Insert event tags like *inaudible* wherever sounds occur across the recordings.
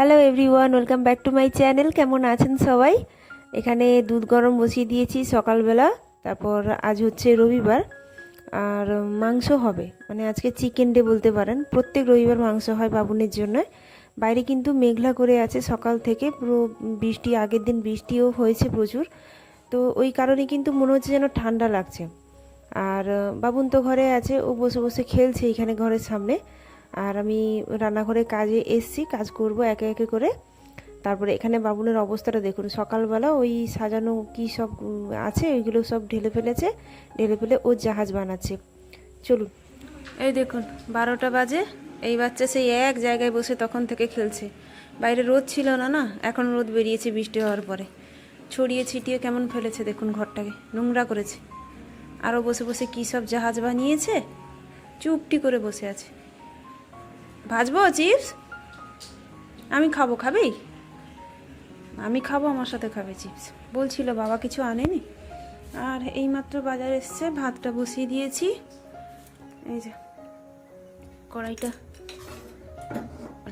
Hello everyone welcome back to my channel কেমন আছেন সবাই? এখানে দুধ গরম বসিয়ে দিয়েছি সকালবেলা, তারপর আজ হচ্ছে রবিবার, আর মাংস হবে। মানে আজকে চিকেন ডে বলতে পারেন, প্রত্যেক রবিবার মাংস হয় বাবুনের জন্য। বাইরে কিন্তু মেঘলা করে আছে সকাল থেকে, পুরো বৃষ্টি, আগের দিন বৃষ্টিও হয়েছে প্রচুর। তো ওই কারণে কিন্তু মনে হচ্ছে যেন ঠান্ডা লাগছে। আর বাবুন তো ঘরে আছে, ও বসে বসে খেলছে এখানে ঘরের সামনে। আর আমি রান্নাঘরে কাজে এসছি, কাজ করব একে একে করে। তারপরে এখানে বাবুনের অবস্থাটা দেখুন, সকালবেলা ওই সাজানো কি সব আছে? ওইগুলো সব ঢেলে ফেলেছে, ঢেলে ফেলে ও জাহাজ বানাচ্ছে। চলুন। এই দেখুন, বারোটা বাজে, এই বাচ্চা সেই এক জায়গায় বসে তখন থেকে খেলছে। বাইরে রোদ ছিল না না? এখন রোদ বেরিয়েছে বৃষ্টি হওয়ার পরে। ছড়িয়ে ছিটিয়ে কেমন ফেলেছে দেখুন ঘরটাকে, নোংরা করেছে। আরও বসে বসে কী সব জাহাজ বানিয়েছে? চুপটি করে বসে আছে। ভাজবো চিপস? আমি খাব, খাবি? আমি খাব, আমার সাথে খাবে চিপস। বলছিল বাবা কিছু আনেনি। আর এইমাত্র বাজার এসছে, ভাতটা বসিয়ে দিয়েছি। এই যে, কড়াইটা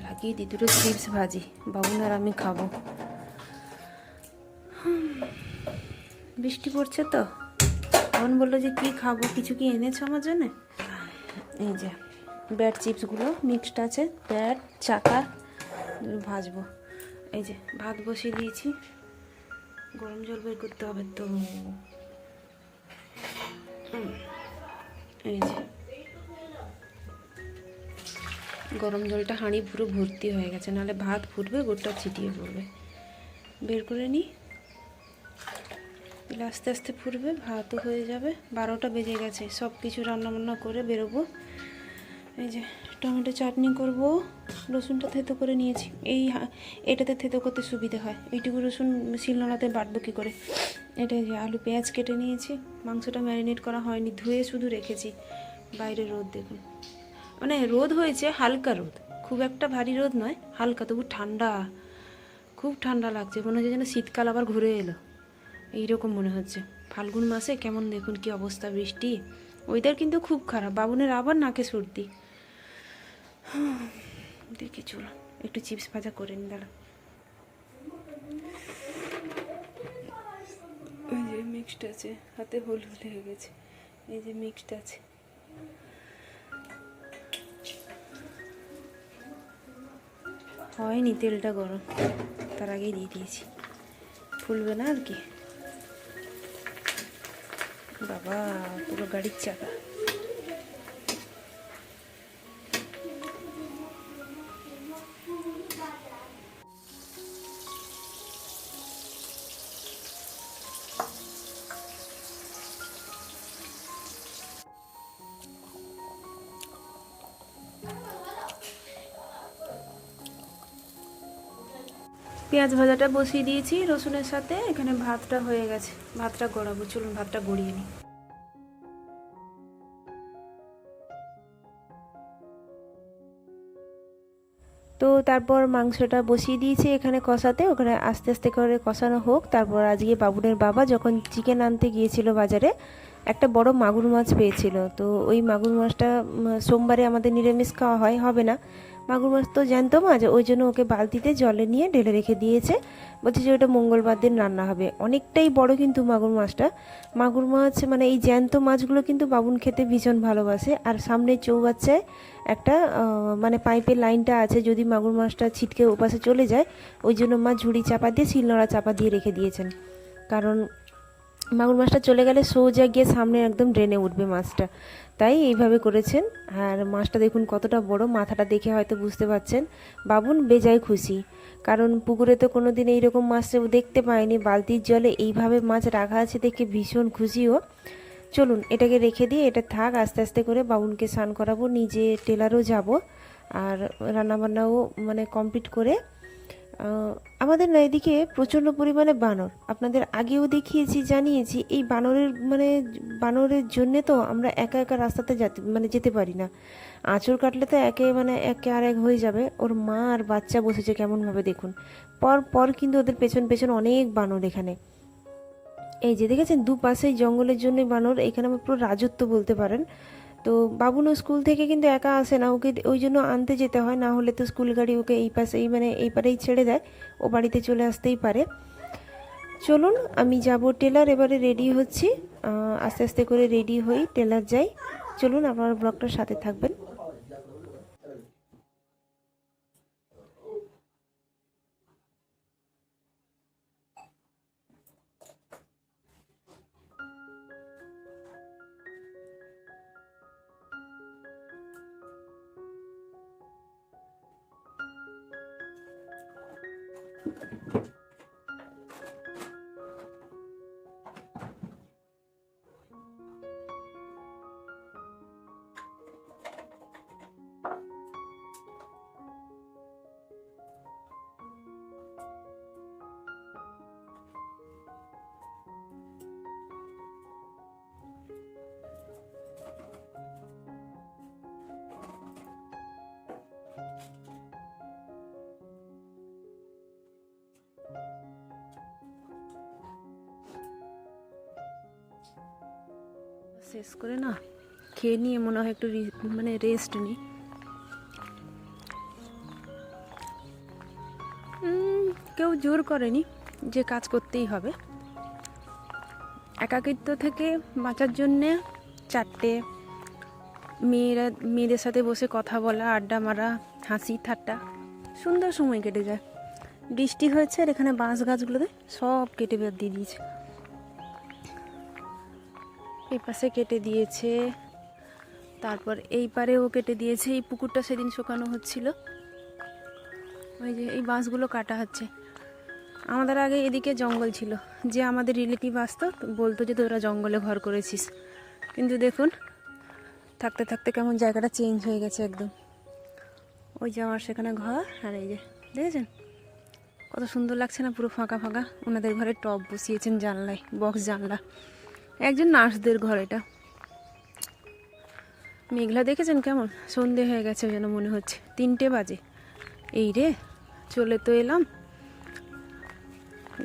লাগিয়ে দিই, দুটো চিপস ভাজি। বাবুন আর আমি খাব। বৃষ্টি পড়ছে তো। বোন বলল যে কি খাব, কিছু কি এনেছো আমার জন্য? এই যে ব্যাট চিপসগুলো মিক্সড আছে, ব্যাট চাকা ভাজবো। এই যে, ভাত বসিয়ে দিয়েছি। গরম জল বের করতে হবে তো। এই যে। গরম জলটা হাঁড়ি পুরো ভর্তি হয়ে গেছে, নাহলে ভাত ফুটবে গোটা ছিটিয়ে পড়বে। বের করে নিই। আস্তে আস্তে ফুটবে, ভাতও হয়ে যাবে। বারোটা বেজে গেছে সব কিছু রান্নাবান্না করে বেরোবো। এই যে টমেটো চাটনি করব, রসুনটা থেতো করে নিয়েছি। এই এটাতে থেতো করতে সুবিধে হয়। এইটুকু রসুন শিলনোড়াতে বাটবো কী করে? এটা যে আলু পেঁয়াজ কেটে নিয়েছি। মাংসটা ম্যারিনেট করা হয়নি, ধুয়ে শুধু রেখেছি। বাইরে রোদ দেখুন। মানে রোদ হয়েছে, হালকা রোদ। খুব একটা ভারী রোদ নয়, হালকা, তবু ঠান্ডা। খুব ঠান্ডা লাগছে, মনে হচ্ছে যেন শীতকাল আবার ঘুরে এলো। এইরকম মনে হচ্ছে। ফাল্গুন মাসে কেমন দেখুন কি অবস্থা বৃষ্টি। ওয়েদার কিন্তু খুব খারাপ, বাবুনের আবার নাকে সর্দি। *sighs* দেখি, চলো। একটু চিপস ভাজা করে নি, দাঁড়া। এই যে মিক্সড আছে, হাতে হলুদ লেগে গেছে। এই যে মিক্সড আছে। হয়নি তেলটা গরম, তার আগেই দিয়ে দিয়েছি। ফুলবে না আর কি? বাবা, পুরো গাড়ির চাকা। পেঁয়াজ ভাজাটা বসিয়ে দিয়েছি, রসুনের সাথে এখানে ভাতটা হয়ে গেছে। ভাতটা গড়াবো, চলুন ভাতটা গড়িয়ে নিই। তো তারপর মাংসটা বসিয়ে দিয়েছি এখানে কষাতে, ওখানে আস্তে আস্তে করে কষানো হোক। তারপর আজকে বাবুনের বাবা যখন চিকেন আনতে গিয়েছিল বাজারে, একটা বড় মাগুর মাছ পেয়েছিল। তো ওই মাগুর মাছটা সোমবারে আমাদের নিরামিষ খাওয়া হয়, হবে না। মাগুর মাছ তো জ্যান্ত মাছ ওই জন্য ওকে বালতিতে জলে নিয়ে ঢেলে রেখে দিয়েছে। বলছে যে ওটা মঙ্গলবার দিন রান্না হবে। অনেকটাই বড় কিন্তু মাগুর মাছটা। মাগুর মাছ মানে এই জ্যান্ত মাছগুলো কিন্তু বাবুন খেতে ভীষণ ভালোবাসে। আর সামনে চৌবাচ্চায় একটা মানে পাইপের লাইনটা আছে, যদি মাগুর মাছটা ছিটকে ওপাশে চলে যায়, ওই জন্য মা ঝুড়ি চাপা দিয়ে শিলনোড়া চাপা দিয়ে রেখে দিয়েছেন। কারণ মাগুর মাছটা চলে গেলে সোজা গিয়ে সামনে একদম ড্রেনে উঠবে মাছটা। তাই এইভাবে করেছেন। আর মাছটা দেখুন কতটা বড়, মাথাটা দেখে হয়তো বুঝতে পারছেন। বাবুন, বেজায় খুশি। কারণ পুকুরে তো কোনো দিন এইরকম মাছ দেখতে পায়নি বালতির জলে এইভাবে মাছ রাখা আছে দেখে ভীষণ খুশিও চলুন, এটাকে রেখে দিয়ে এটা থাক, আস্তে আস্তে করে বাবুনকে স্নান করাবো, নিজে টেলারও যাব। আর রান্নাবান্নাও মানে কমপ্লিট করে আমাদের না এদিকে প্রচণ্ড পরিমাণে বানর। আপনাদের আগেও দেখিয়েছি, জানিয়েছি, এই বানরের মানে বানরের জন্যে তো আমরা একা একা রাস্তাতে যেতে মানে যেতে পারি না। আঁচড় কাটলে তো একে মানে একে আর এক হয়ে যাবে। ওর মা আর বাচ্চা বসেছে কেমনভাবে দেখুন। পর পর কিন্তু ওদের পেছন পেছন অনেক বানর এখানে। এই যে দেখেছেন, দুপাশেই জঙ্গলের জন্য বানর। এখানে আমার পুরো রাজত্ব বলতে পারেন। তো বাবুনও স্কুল থেকে কিন্তু একা আসে না, ওকে ওই জন্য আনতে যেতে হয়, না হলে তো স্কুল গাড়ি ওকে এই পাশেই মানে এই পারেই ছেড়ে দেয়, ও বাড়িতে চলে আসতেই পারে। চলুন, আমি যাব টেলার, এবারে রেডি হচ্ছি। আস্তে আস্তে করে রেডি হই, টেলার যাই। চলুন, আপনার ব্লগটার সাথে থাকবেন। শেষ করে না, খেয়ে নিয়ে মনে হয় একটু মানে রেস্ট নিই কেউ জোর করেনি যে কাজ করতেই হবে। একাকিত্ব থেকে বাঁচার জন্যে চারটে মেয়েরা, মেয়েদের সাথে বসে কথা বলা, আড্ডা মারা, হাসি, ঠাট্টা, সুন্দর সময় কেটে যায়। বৃষ্টি হয়েছে আর এখানে বাঁশ গাছগুলোতে সব কেটে দিয়ে দিয়েছে। এই পাশে কেটে দিয়েছে। তারপর এই পারেও কেটে দিয়েছে। এই পুকুরটা সেদিন শুকানো হচ্ছিল। ওই যে এই বাঁশগুলো কাটা হচ্ছে। আমাদের আগে এদিকে জঙ্গল ছিল। যে আমাদের রিলেটিভ আসতো, বলতো যে তোরা জঙ্গলে ঘর করেছিস। কিন্তু দেখুন, থাকতে থাকতে কেমন জায়গাটা চেঞ্জ হয়ে গেছে একদম। ওই যে আমার সেখানে ঘর, আর এই যে, দেখেছেন? কত সুন্দর লাগছে না, পুরো ফাঁকা ফাঁকা। ওনাদের ঘরে টব বসিয়েছেন জানলায় বক্স জানলা। একজন নার্সদের ঘর এটা। মেঘলা দেখেছেন কেমন? সন্ধে হয়ে গেছে যেন মনে হচ্ছে। তিনটে বাজে। এই রে, চলে তো এলাম।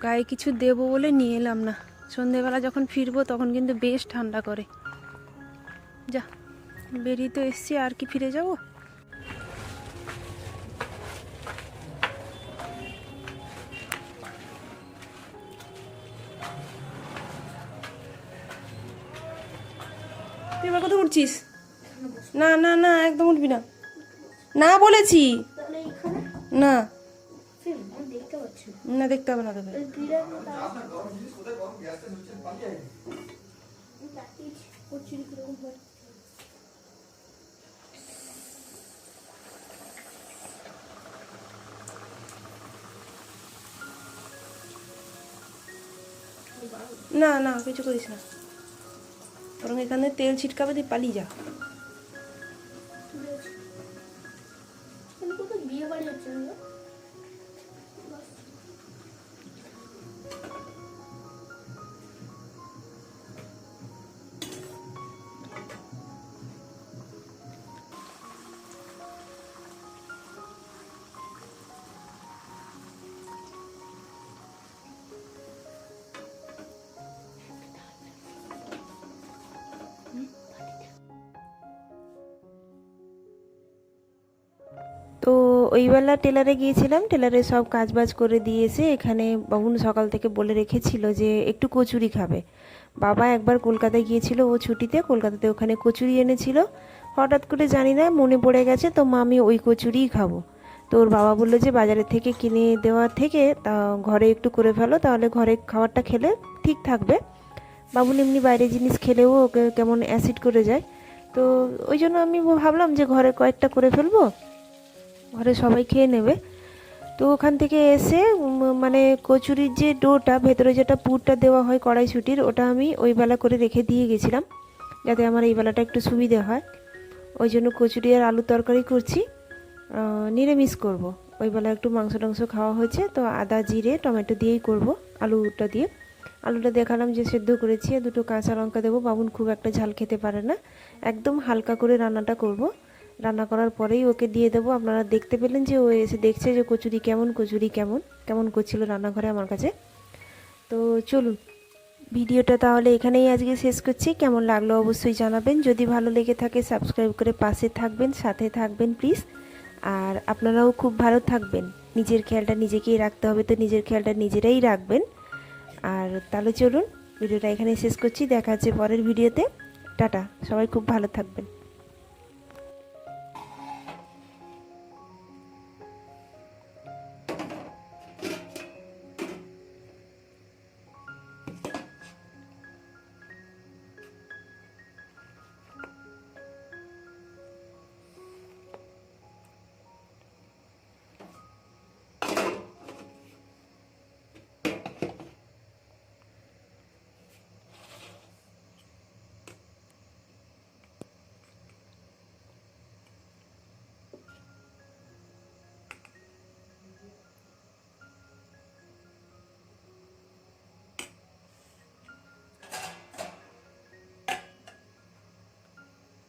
গায়ে কিছু দেবো বলে নিয়ে এলাম না। সন্ধেবেলা যখন ফিরবো তখন কিন্তু বেশ ঠান্ডা করে। যা, বেরিয়ে তো এসছি, আর কি ফিরে যাব? তুই এবার কোথায় উঠছিস না না না, একদম উঠবি না। না বলেছি। না। না, দেখতে হবে না তোকে। না না, কিছু করিস না। বরং এখানে তেল ছিটকাবে দিয়ে পালিয়ে যা। বিয়ে বাড়ি ওইবেলা টেলারে গিয়েছিলাম, টেলারে সব কাজ বাজ করে দিয়েছে এখানে বাবুন সকাল থেকে বলে রেখেছিল যে একটু কচুরি খাবে। বাবা একবার কলকাতায় গিয়েছিল, ও ছুটিতে কলকাতাতে ওখানে কচুরি এনেছিল। হঠাৎ করে জানি না, মনে পড়ে গেছে, তো মা, আমি ওই কচুরিই খাব। তো ওর বাবা বলল যে, বাজারের থেকে কিনে দেওয়ার থেকে, তা ঘরে একটু করে ফেলো, তাহলে ঘরে খাবারটা খেলে ঠিক থাকবে। বাবুন এমনি বাইরে জিনিস খেলেও ওকে কেমন অ্যাসিড করে যায়। তো ওই জন্য আমি ভাবলাম যে, ঘরে কয়েকটা করে ফেলব। ঘরে সবাই খেয়ে নেবে। তো ওখান থেকে এসে মানে কচুরির যে ডোটা, ভেতরে যেটা পুরটা দেওয়া হয় কড়াইশুটির, ওটা আমি ওই বেলা করে রেখে দিয়ে গেছিলাম, যাতে আমার এই বেলাটা একটু সুবিধে হয়। ওই জন্য কচুরি আর আলু তরকারি করছি। নিরামিষ করব। ওই বেলা একটু মাংস টাংস খাওয়া হয়েছে, তো আদা, জিরে, টমেটো দিয়েই করব আলুটা দিয়ে। আলুটা দেখালাম যে সেদ্ধ করেছি দুটো কাঁচা লঙ্কা দেবো। বাবুন খুব একটা ঝাল খেতে পারে না। একদম হালকা করে রান্নাটা করব। রান্না করার পরেই ওকে দিয়ে দেবো। আপনারা দেখতে পেলেন যে ও এসে দেখছে যে কচুরি কেমন কচুরি কেমন কেমন করছিল রান্নাঘরে আমার কাছে। তো চলুন, ভিডিওটা তাহলে এখানেই আজকে শেষ করছি। কেমন লাগল অবশ্যই জানাবেন। যদি ভালো লেগে থাকে সাবস্ক্রাইব করে পাশে থাকবেন, সাথে থাকবেন প্লিজ আর আপনারাও খুব ভালো থাকবেন। নিজের খেয়ালটা নিজেকেই রাখতে হবে তো নিজের খেয়ালটা নিজেরাই রাখবেন। আর তাহলে চলুন, ভিডিওটা এখানে শেষ করছি। দেখা হচ্ছে পরের ভিডিওতে। টাটা, সবাই খুব ভালো থাকবেন।